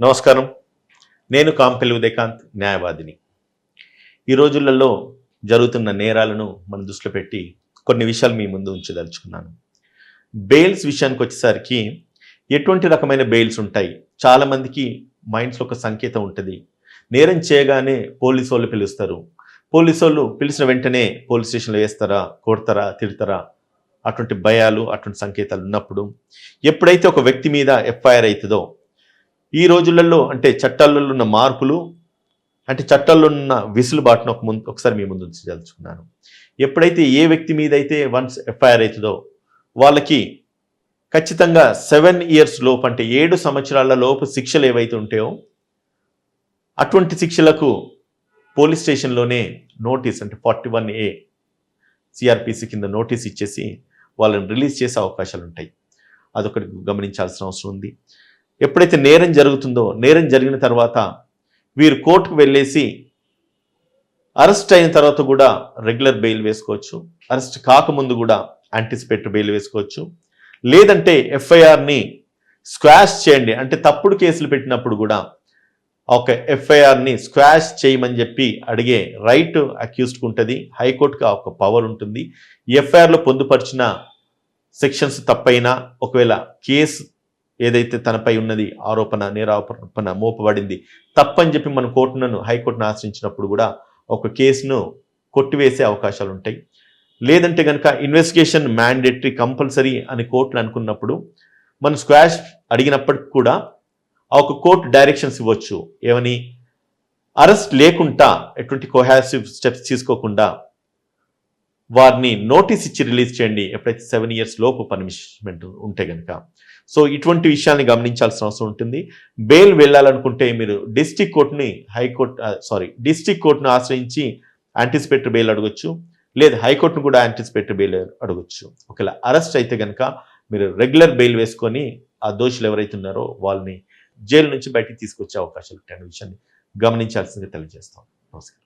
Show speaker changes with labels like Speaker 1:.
Speaker 1: నమస్కారం. నేను కాంపెల్లి ఉదయకాంత్ న్యాయవాదిని. ఈ రోజులలో జరుగుతున్న నేరాలను మనం దృష్టిలో పెట్టి కొన్ని విషయాలు మీ ముందు ఉంచదలుచుకున్నాను. బెయిల్స్ విషయానికి వచ్చేసరికి ఎటువంటి రకమైన బెయిల్స్ ఉంటాయి? చాలామందికి మైండ్స్లో ఒక సంకేతం ఉంటుంది. నేరం చేయగానే పోలీసు వాళ్ళు పిలుస్తారు. పోలీసు వాళ్ళు పిలిచిన వెంటనే పోలీస్ స్టేషన్లో వేస్తారా కొడతారా తిడతారా? అటువంటి భయాలు అటువంటి సంకేతాలు ఉన్నప్పుడు ఎప్పుడైతే ఒక వ్యక్తి మీద ఎఫ్ఐఆర్ అవుతుందో ఈ రోజులలో అంటే చట్టాలలో ఉన్న మార్పులు అంటే చట్టాల్లో ఉన్న విసులుబాటును ఒక ముందు ఒకసారి మీ ముందు తెలుసుకున్నాను ఎప్పుడైతే ఏ వ్యక్తి మీద అయితే వన్స్ ఎఫ్ఐఆర్ అవుతుందో వాళ్ళకి ఖచ్చితంగా సెవెన్ ఇయర్స్ లోపు అంటే ఏడు సంవత్సరాల లోపు శిక్షలు ఏవైతే ఉంటాయో అటువంటి శిక్షలకు పోలీస్ స్టేషన్లోనే నోటీస్ అంటే ఫార్టీ వన్ ఏ సిఆర్పిసి కింద నోటీస్ ఇచ్చేసి వాళ్ళని రిలీజ్ చేసే అవకాశాలు ఉంటాయి. అదొకటి గమనించాల్సిన అవసరం ఉంది. ఎప్పుడైతే నేరం జరుగుతుందో నేరం జరిగిన తర్వాత వీరు కోర్టుకు వెళ్ళేసి అరెస్ట్ అయిన తర్వాత కూడా రెగ్యులర్ బెయిల్ వేసుకోవచ్చు. అరెస్ట్ కాకముందు కూడా యాంటిసిపేటరీ బెయిల్ వేసుకోవచ్చు. లేదంటే ఎఫ్ఐఆర్ని స్క్వాష్ చేయండి. అంటే తప్పుడు కేసులు పెట్టినప్పుడు కూడా ఒక ఎఫ్ఐఆర్ని స్క్వాష్ చేయమని చెప్పి అడిగే రైట్ అక్యూస్డ్కి ఉంటుంది. హైకోర్టుకి ఒక పవర్ ఉంటుంది. ఎఫ్ఐఆర్లో పొందుపరిచిన సెక్షన్స్ తప్పైనా ఒకవేళ కేసు ఏదైతే తనపై ఉన్నది ఆరోపణ నేరారోపణ మోపబడింది తప్పని చెప్పి మన కోర్టును హైకోర్టును ఆశ్రయించినప్పుడు కూడా ఒక కేసును కొట్టివేసే అవకాశాలు ఉంటాయి లేదంటే కనుక ఇన్వెస్టిగేషన్ మ్యాండేటరీ కంపల్సరీ అని కోర్టులు అనుకున్నప్పుడు మనం స్క్వాష్ అడిగినప్పటికి కూడా ఆ ఒక కోర్టు డైరెక్షన్స్ ఇవ్వచ్చు. ఏమని? అరెస్ట్ లేకుండా ఎటువంటి కొహాసివ్ స్టెప్స్ తీసుకోకుండా వారిని నోటీస్ ఇచ్చి రిలీజ్ చేయండి. ఎప్పుడైతే సెవెన్ ఇయర్స్ లోపు పనిష్మెంట్ ఉంటే కనుక సో ఇటువంటి విషయాన్ని గమనించాల్సిన అవసరం ఉంటుంది. బెయిల్ వెళ్ళాలనుకుంటే మీరు డిస్టిక్ కోర్టుని హైకోర్టు సారీ డిస్టిక్ కోర్టును ఆశ్రయించి యాంటిసిపేటరీ బెయిల్ అడగొచ్చు. లేదా హైకోర్టును కూడా యాంటిసిపేటరీ బెయిల్ అడగొచ్చు. ఒకవేళ అరెస్ట్ అయితే కనుక మీరు రెగ్యులర్ బెయిల్ వేసుకొని ఆ దోషులు ఎవరైతే ఉన్నారో వాళ్ళని జైలు నుంచి బయటికి తీసుకొచ్చే అవకాశాలు ఉంటాయనే విషయాన్ని గమనించాల్సిందిగా తెలియజేస్తాం. నమస్కారం.